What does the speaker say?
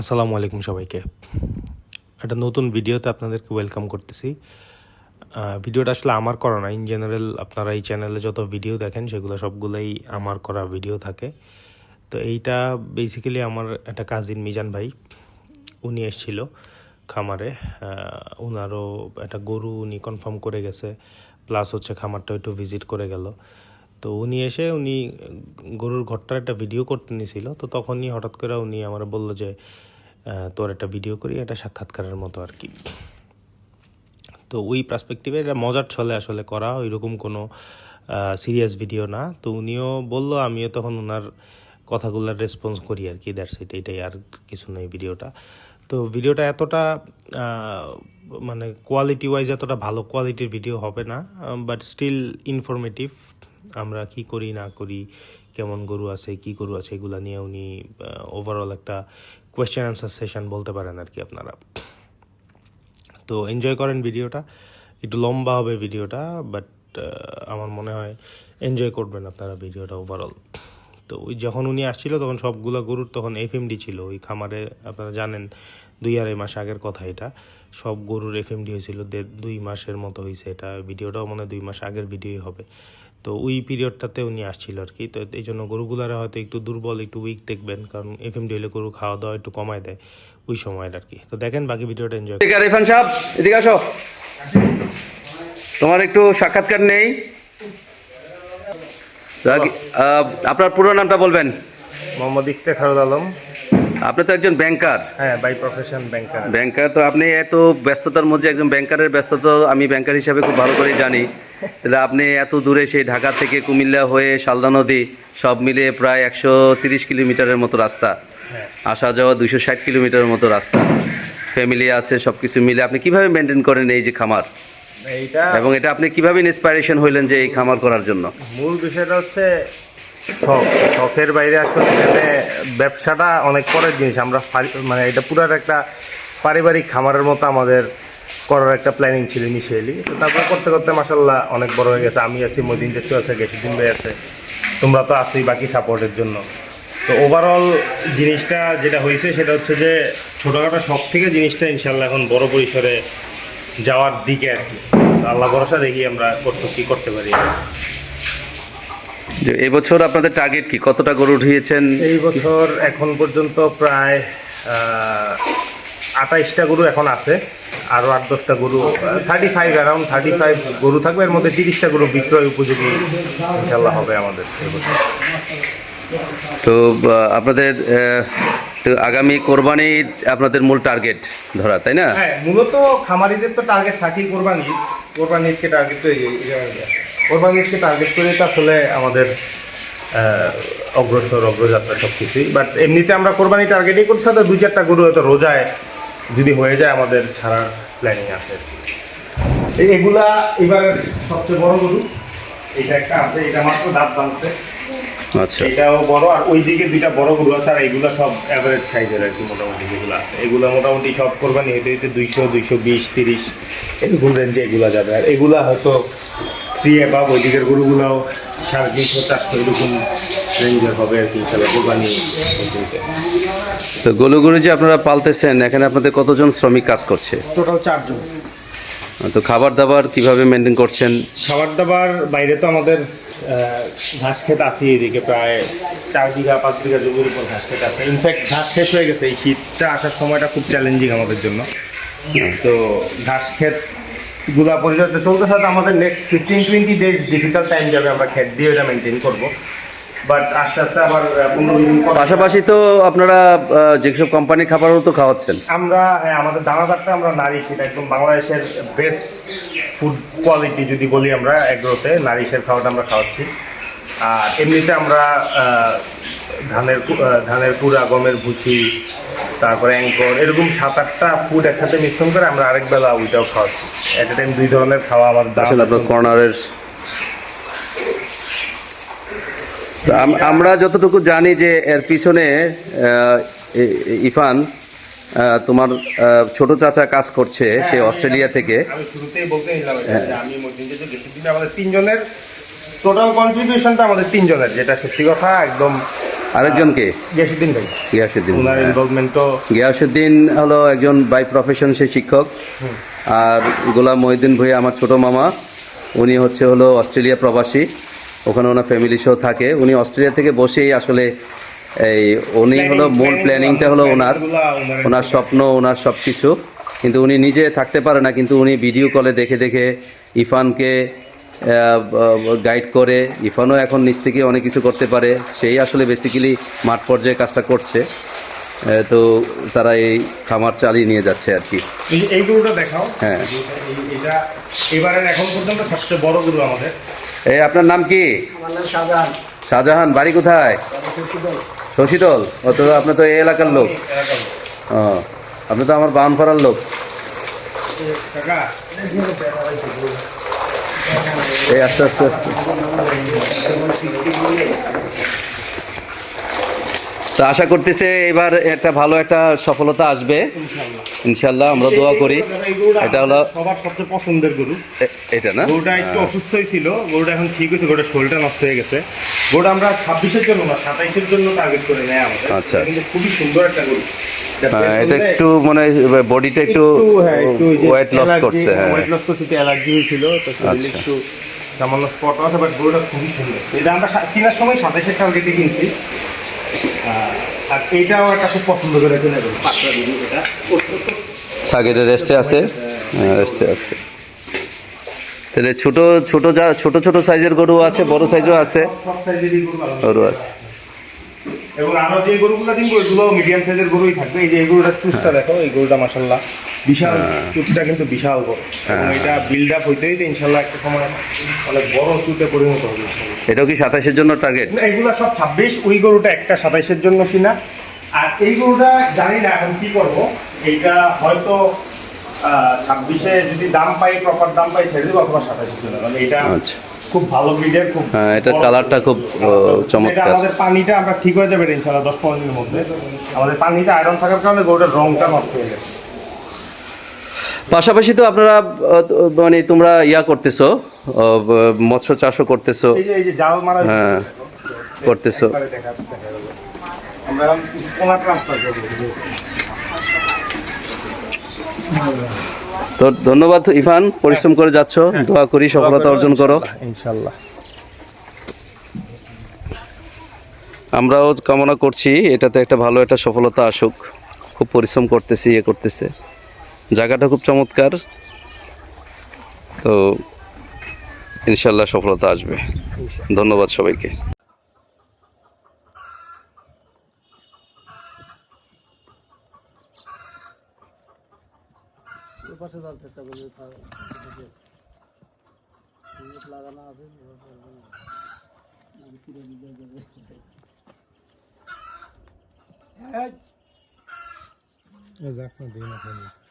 আসসালামু আলাইকুম সবাইকে। একটা নতুন ভিডিওতে আপনাদেরকে ওয়েলকাম করতেছি। ভিডিওটা আসলে আমার করা না ইন জেনারেল আপনারা এই চ্যানেলে যত ভিডিও দেখেন সেগুলো সবগুলোই আমার করা ভিডিও থাকে। তো এইটা বেসিক্যালি আমার একটা কাজিন মিজান ভাই উনি এসেছিল খামারে। আহ, উনারও একটা গরু উনি কনফার্ম করে গেছে প্লাস হচ্ছে খামারটা একটু ভিজিট করে গেল। তো উনি এসে উনি গরুর ঘরটার একটা ভিডিও করতে নিয়েছিল তো তখনই হঠাৎ করে উনি আমার বলল যে তোর একটা ভিডিও করি একটা সাক্ষাৎকারের মতো আর কি। তো ওই পার্সপেক্টিভে এটা মজার ছলে আসলে করা, ওইরকম কোনো সিরিয়াস ভিডিও না। তো উনিও বলল, আমিও তখন ওনার কথাগুলোর রেসপন্স করি আর কি দ্যাটস ইট এটাই আর কিছু নেই ভিডিওটা তো ভিডিওটা এতটা মানে কোয়ালিটি ওয়াইজ এতটা ভালো কোয়ালিটির ভিডিও হবে না বাট স্টিল ইনফরমেটিভ আমরা কি করি, না করি, কেমন গরু আছে, কি গরু আছে, এগুলা নিয়ে উনি ওভারঅল একটা কোয়েশ্চেন অ্যান্সার সেশন বলতে পারেন আর কি আপনারা। তো এনজয় করেন ভিডিওটা। একটু লম্বা হবে ভিডিওটা বাট আমার মনে হয় এনজয় করবেন আপনারা ভিডিওটা ওভারঅল তো ওই যখন উনি আসছিল, তখন সবগুলো গরুর তখন এফএমডি ছিল। ওই খামারে আপনারা জানেন, দুই আড়াই মাস আগের কথা এটা। সব গরুর এফএমডি হয়েছিল দুই মাসের মতো হয়েছে এটা। ভিডিওটাও মনে হয় দুই মাস আগের ভিডিওই হবে। তো ওই পিরিয়ডটাতে উনি আসছিল আর কি তো এই জন্য গরুগুলার হয়তো একটু দুর্বল একটু উইক দেখবেন কারণ এফএমডি হলে গরু খাওয়া দাওয়া একটু কমায় দেয় ওই সময়ের আর কি তো দেখেন বাকি ভিডিওটা এনজয় ইরফান সাহেব এদিকে আসো। তোমার একটু সাক্ষাৎকার নেই? আহ, আপনার পুরো নামটা বলবেন। মোহাম্মদ ইফতেখারুল আলম। আপনি তো একজন ব্যাংকার হ্যাঁ বাই প্রফেশন ব্যাংকার ব্যাংকার তো আপনি এত ব্যস্ততার মধ্যে একজন ব্যাংকারের ব্যস্ততা আমি ব্যাংকার হিসাবে খুব ভালো করেই জানি। তাহলে আপনি এত দূরে সেই ঢাকা থেকে কুমিল্লা হয়ে শালদা নদী সব মিলিয়ে প্রায় একশো তিরিশ কিলোমিটারের মতো রাস্তা। আসা যাওয়া দুশো ষাট কিলোমিটারের মতো রাস্তা। ফ্যামিলি আছে সব কিছু মিলে আপনি কীভাবে মেনটেন করেন এই যে খামার? এবং এটা আপনি কীভাবে ইন্সপাইরেশন হইলেন যে এই খামার করার জন্য? মূল বিষয়টা হচ্ছে শখ, শখের বাইরে আসলে এখানে ব্যবসাটা অনেক পরের জিনিস। আমরা মানে এটা পুরার একটা পারিবারিক খামারের মতো আমাদের করার একটা প্ল্যানিং ছিল ইনিশিয়ালি। তো তারপর করতে করতে মাসাল্লাহ অনেক বড় হয়ে গেছে। আমি আছি মদিন চাচু আছে গেসুদ্দিন ভাই আছে। তোমরা তো আছেই বাকি সাপোর্টের জন্য। তো ওভারঅল জিনিসটা যেটা হয়েছে সেটা হচ্ছে যে ছোটোখাটো শখ থেকে জিনিসটা ইনশাল্লাহ এখন বড় পরিসরে যাওয়ার দিকে আর কি। আল্লাহ ভরসা দেখি আমরা করতে কী করতে পারি। যে এবছর আপনাদের টার্গেট কি? কতটা গরু উঠিয়েছেন? এই বছর এখন পর্যন্ত প্রায় আঠাইশটা গরু এখন আছে আরও আট দশটা গরু thirty five around thirty five গরু থাকবে। এর মধ্যে তিরিশটা গরু বিক্রয় উপযোগী ইনশাল্লাহ হবে আমাদের তো আপনাদের তো আগামী কোরবানির আপনাদের মূল টার্গেট ধরা তাই না? হ্যাঁ মূলত খামারিদের তো টার্গেট থাকেই কোরবানি। কোরবানি ঈদকে টার্গেট করে কোরবানি ঈদকে টার্গেট করে তো আসলে আমাদের অগ্রসর অগ্রযাত্রা সব কিছুই বাট এমনিতে আমরা কোরবানি টার্গেটই করছি তো দুই চারটা গরু হয়তো রোজায় যদি হয়ে যায় আমাদের ছাড়ার প্ল্যানিং আছে আর কি। এগুলা এবার সবচেয়ে বড় গরু। এটা একটা আছে এটা মাত্র দাঁত ভাঙছে। আচ্ছা। এটাও বড় আর ওইদিকে দুইটা বড় গরু আছে আর এগুলো সব অ্যাভারেজ সাইজের আর কি মোটামুটি যেগুলো আছে। এগুলো মোটামুটি সব কোরবানি হইতে হইতে দুইশো দুইশো বিশ তিরিশ এরকম রেঞ্জে এগুলা যাবে। আর এগুলা হয়তো থ্রি অ্যাবাব ওই দিকের গরুগুলাও সাড়ে তিনশো চারশো এরকম রেঞ্জের হবে আর কি কোরবানি তো গরু গরু যে আপনারা পালতেছেন এখানে আপনাদের কতজন শ্রমিক কাজ করছে? টোটাল চারজন। তো খাবার দাবার কীভাবে মেনটেন করছেন? খাবার দাবার বাইরে তো আমাদের ঘাস ক্ষেত আছে এদিকে প্রায় চার বিঘা পাঁচ বিঘা জমির উপর ঘাস ক্ষেত আছে। ইনফ্যাক্ট ঘাস শেষ হয়ে গেছে এই শীতটা আসার সময়টা খুব চ্যালেঞ্জিং আমাদের জন্য। তো ঘাস ক্ষেত গুলা পরিচর্যা চলতে সাথে আমাদের next fifteen twenty days difficult time যাবে আমরা ক্ষেত দিয়ে ওটা মেনটেন করব। বাট আস্তে আস্তে আবার পাশাপাশি তো আপনারা যেসব কোম্পানির খাবারও তো খাওয়াচ্ছেন। আমরা আমাদের দানাদারটা আমরা নারিশ এটা একদম বাংলাদেশের বেস্ট ফুড কোয়ালিটি যদি বলি আমরা এগ্রোতে নারিশের খাওয়াটা আমরা খাওয়াচ্ছি। আর এমনিতে আমরা ধানের ধানের কুড়া গমের ভুসি তারপরে অ্যাঙ্কর এরকম সাত আটটা ফুড একসাথে মিশ্রণ করে আমরা আরেক বেলা ওইটাও খাওয়াচ্ছি। এট এ টাইম দুই ধরনের খাওয়া আমার আসলে আপনার কর্নারের আম- আমরা যতটুকু জানি যে এর পিছনে ইফান তোমার ছোট চাচা কাজ করছে সে অস্ট্রেলিয়া থেকে। আমি শুরুতেই বলতে নিলাম এটা যে আমি মধ্যে যে গেছি কিন্তু আমাদের তিনজনের টোটাল কন্ট্রিবিউশনটা আমাদের তিনজনের যেটা সত্যি কথা একদম আরেকজনকে? গিয়াসুদ্দিন ভাই। গিয়াসুদ্দিন। ওনার ইনভলভমেন্টও গিয়াসুদ্দিন হলো একজন বাই প্রফেশন সে শিক্ষক। আর গোলাম মহিউদ্দিন ভুঁইয়া আমার ছোট মামা। উনি হচ্ছে হলো অস্ট্রেলিয়া প্রবাসী। ওখানে ওনার ফ্যামিলি শো থাকে। উনি অস্ট্রেলিয়া থেকে বসেই আসলে এই উনি হলো মূল প্ল্যানিংটা হলো ওনার। ওনার স্বপ্ন ওনার সব কিছু কিন্তু উনি নিজে থাকতে পারে না কিন্তু উনি ভিডিও কলে দেখে দেখে ইরফানকে গাইড করে। ইরফানও এখন নিচ থেকে অনেক কিছু করতে পারে। সেই আসলে বেসিক্যালি মাঠ পর্যায়ে কাজটা করছে। তো তারা এই খামার চালিয়ে নিয়ে যাচ্ছে আর কি। এই গরুটা দেখাও। হ্যাঁ। এই- এটা এবারের এখন পর্যন্ত সবচেয়ে বড় গরু আমাদের। এই আপনার নাম কি? আমার নাম শাহজাহান। শাহজাহান বাড়ি কোথায়? শশীতল ও তো আপনার তো এই এলাকার লোক। ও আপনি তো আমার বাউনপাড়ার লোক। কাকা এই আস্তে আস্তে আস্তে। তো আশা করতেছে এবার একটা ভালো একটা সফলতা আসবে। ইনশাল্লাহ আমরা দোয়া করি। এটা হলো সবার সবচেয়ে পছন্দের গরু। এটা না? গরুটা একটু অসুস্থই ছিল গরুটা এখন ঠিক হয়েছে গরুটা শরীরটা নষ্ট হয়ে গেছে। গরুটা আমরা ছাব্বিশের জন্য না সাতাইশের জন্য টার্গেট করে নেয় আমাদের। আচ্ছা, খুবই সুন্দর একটা গরু। হ্যাঁ, এটা একটু মানে বডিটা একটু হ্যাঁ, ওয়েট লস করছে হ্যাঁ। ওয়েট লস করছে অ্যালার্জি হয়েছিল তো আচ্ছা। একটু সামান্য স্পট আছে বাট গরুটা খুবই সুন্দর। এটা আমরা কেনার সময় সাতাইশের টার্গেটে কিনছি। আর এইটাও একটা খুব পছন্দ করে কিনে গরু পাঁচটা দিদি এটা। থাক এটা রেস্টে আছে? হ্যাঁ রেস্টে আছে। তাহলে ছোট ছোট যা ছোট ছোট সাইজের গরু আছে বড় সাইজও আছে। গরু আছে। এবং আরও যে গরুগুলো দিন ওইগুলো মিডিয়াম সাইজের গরুই থাকবে। এই যে এই গরুটা চুজটা দেখো এই গরুটা মাসাল্লাহ বিশাল চুটটা কিন্তু বিশাল বড়। এবং এটা বিল্ড আপ হইতে হইতে ইনশাল্লাহ একটা সময় অনেক বড় চুটে পরিণত হবে। এটাও কি সাতাশের জন্য টার্গেট এগুলো সব ছাব্বিশ ওই গরুটা একটা সাতাইশের জন্য কিনা। আর এই গরুটা জানি না এখন কি করব। এইটা হয়তো ছাব্বিশে যদি দাম পাই প্রপার দাম পাই ছেড়ে দেবো অথবা সাতাইশের জন্য। কারণ এটা আচ্ছা। খুব ভালো ব্রিডের খুব হ্যাঁ, বড়। কালারটা খুব, চমৎকার। আমাদের পানিটা আমরা ঠিক হয়ে যাবে ইনশাল্লাহ দশ পনেরো দিনের মধ্যে। আমাদের পানিতে আয়রন থাকার কারণে গরুটার রংটা নষ্ট হয়ে গেছে। পাশাপাশি তো আপনারা মানে তোমরা ইয়া করতেছো মৎস্য চাষও করতেছো। হ্যাঁ করতেছো। তো ধন্যবাদ ইফান পরিশ্রম করে যাচ্ছ। দোয়া করি সফলতা অর্জন করো। ইনশাল্লাহ। আমরাও কামনা করছি এটাতে একটা ভালো একটা সফলতা আসুক। খুব পরিশ্রম করতেছি ইয়ে করতেছে। জায়গাটা খুব চমৎকার তো ইনশাল্লাহ সফলতা আসবে ধন্যবাদ সবাইকে দিন